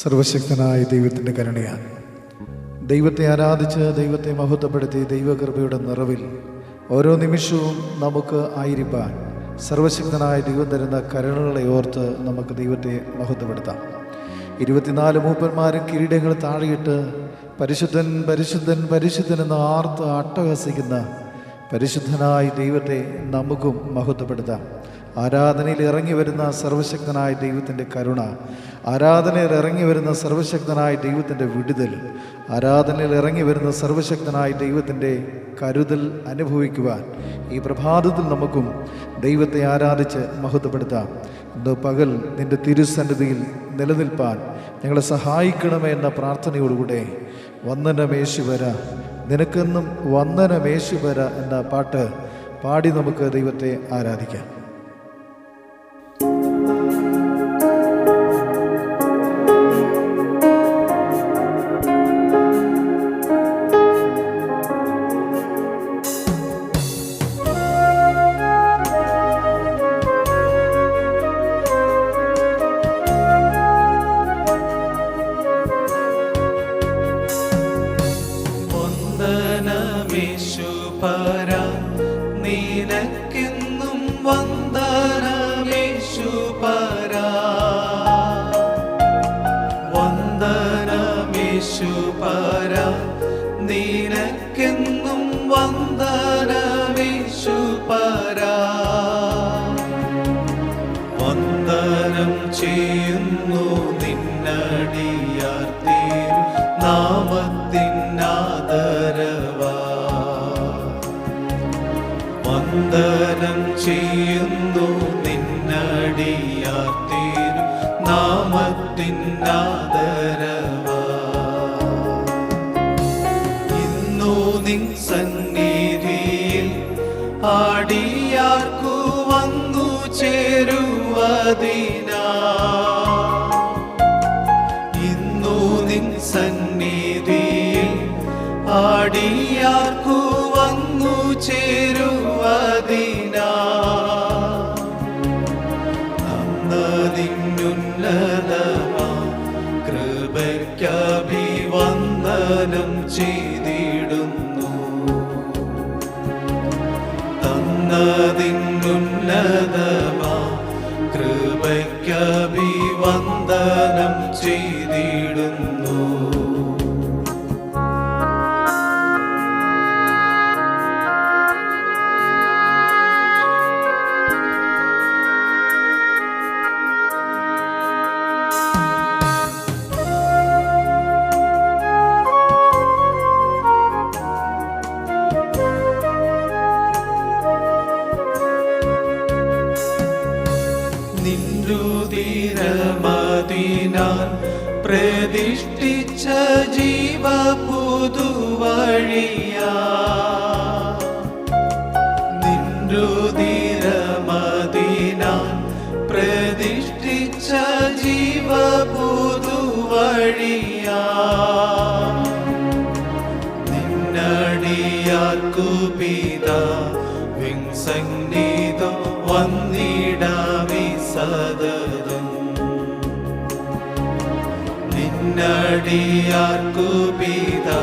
സർവശക്തനായ ദൈവത്തിന്റെ കരുണയാണ്. ദൈവത്തെ ആരാധിച്ച് ദൈവത്തെ മഹത്വപ്പെടുത്തി ദൈവകൃപയുടെ നിറവിൽ ഓരോ നിമിഷവും നമുക്ക് ആയിരിക്കാൻ സർവശക്തനായ ദൈവം തരുന്ന കരുണകളെ ഓർത്ത് നമുക്ക് ദൈവത്തെ മഹത്വപ്പെടുത്താം. ഇരുപത്തിനാല് മൂപ്പന്മാരും കിരീടങ്ങൾ താഴെയിട്ട് പരിശുദ്ധൻ പരിശുദ്ധൻ പരിശുദ്ധൻ എന്ന് ആർത്ത് അട്ടഹസിക്കുന്ന പരിശുദ്ധനായ ദൈവത്തെ നമുക്കും മഹത്വപ്പെടുത്താം. ആരാധനയിൽ ഇറങ്ങി വരുന്ന സർവശക്തനായ ദൈവത്തിന്റെ കരുണ ആരാധനയിൽ ഇറങ്ങി വരുന്ന സർവശക്തനായ ദൈവത്തിന്റെ വിടുതൽ ആരാധനയിൽ ഇറങ്ങി വരുന്ന സർവശക്തനായ ദൈവത്തിന്റെ കരുതൽ അനുഭവിക്കുവാൻ ഈ പ്രഭാതത്തിൽ നമുക്കും ദൈവത്തെ ആരാധിച്ച് മഹത്വപ്പെടുത്താം. ഇന്ന് പകൽ നിന്റെ തിരുസന്നിധിയിൽ നിലനിൽപ്പാൻ ഞങ്ങളെ സഹായിക്കണമേ എന്ന പ്രാർത്ഥനയോടുകൂടെ വന്ദനമേശുവര നിനക്കെന്നും വന്ദനമേശുവര എന്ന പാട്ട് പാടി നമുക്ക് ദൈവത്തെ ആരാധിക്കാം. ചെയ്യുന്നു നിന്നടിയാർ തീരു നാമത്തിനാദരവാ. വന്ദനം ചെയ്യുന്നു നിന്നടിയാർ തീരു നാമത്തിനാദരവാ. ഇന്നു നിൻ സന്നിധിയിൽ ആടിയാർക്കു വന്നു ചേരുവതിനാ തന്നതിന്നുന്നതമാ കൃപയ്ക്കഭിവന്ദനം നിന്നടിയാർക്കു പിതാ വിൻസന്നിധം വന്നിടാമി സതതം നിന്നടിയാർക്കു പിതാ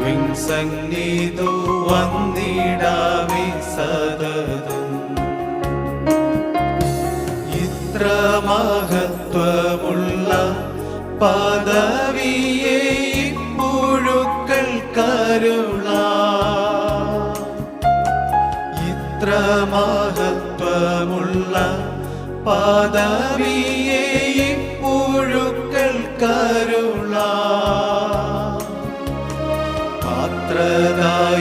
വിൻസന്നിധു വന്നിടാമി സതതം ഇത്ര മഹത്വമുള്ള പദവിയെ മഹത്വമുള്ള പദവിയെ പുഴുക്കൾ കരുള.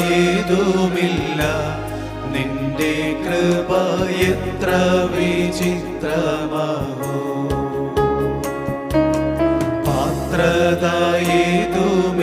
പാത്രതായതുമില്ല നിന്റെ കൃപ എത്ര വിചിത്രമാവോ പാത്രതായതുമില്ല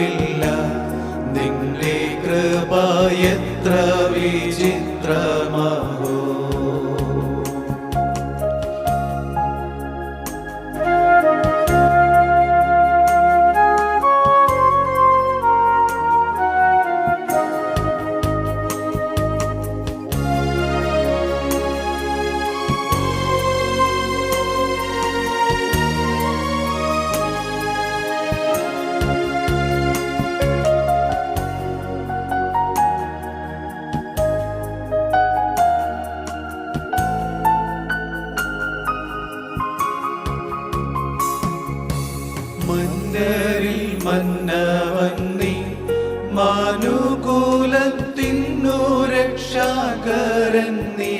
മന്നരിൽ മന്നവൻ നീ. മാനുകൂലത്തിനു രക്ഷാകരൻ നീ.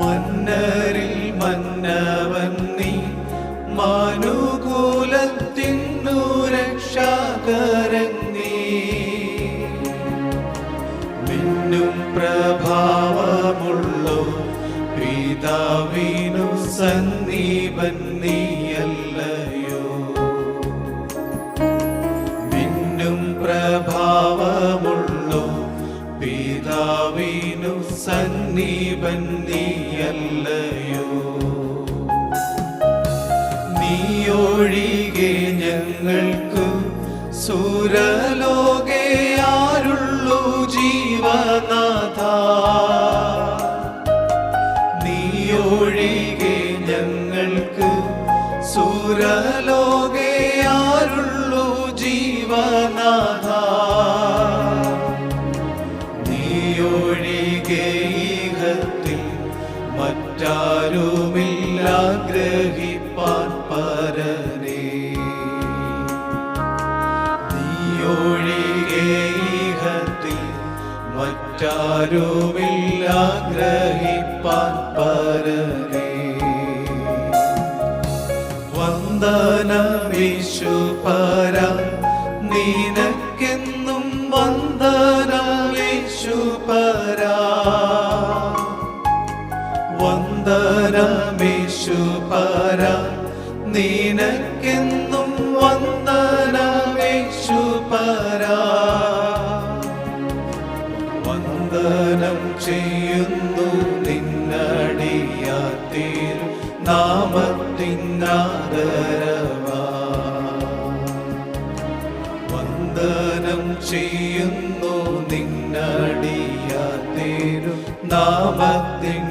മന്നരിൽ മന്നവൻ നീ. മാനുകൂലത്തിനു രക്ഷാകരൻ നീ. മിന്നും പ്രഭാവമുള്ളോ പിതാവിനു സന്ദീപൻ സന്ദീപൻ നീയല്ലയോ നീയൊഴികെ ഞങ്ങൾക്ക് സുരലോകെ ജീവനാഥ. നീയൊഴികെ ഞങ്ങൾക്ക് സുരലോകെ ജീവനാഥ. നീയൊഴികെ ഈഹത്തിൽ മറ്റാരുമില്ല ഗ്രഹിപ്പാൻ പരനേ. മറ്റാരുമില്ല ഗ്രഹിപ്പാൻ പരനേ. വന്ദനമീശു പര നിനക്കെന്നും വന്ദനമീശു പര പര. നിനക്കെന്നും വന്ദനമേശു പര. വന്ദനം ചെയ്യുന്നു നിന്നടിയാത്തീർ നാമത്തിനാദരവാ. വന്ദനം ചെയ്യുന്നു നിന്നടിയാത്തീരു നാമത്തിനാദരവാ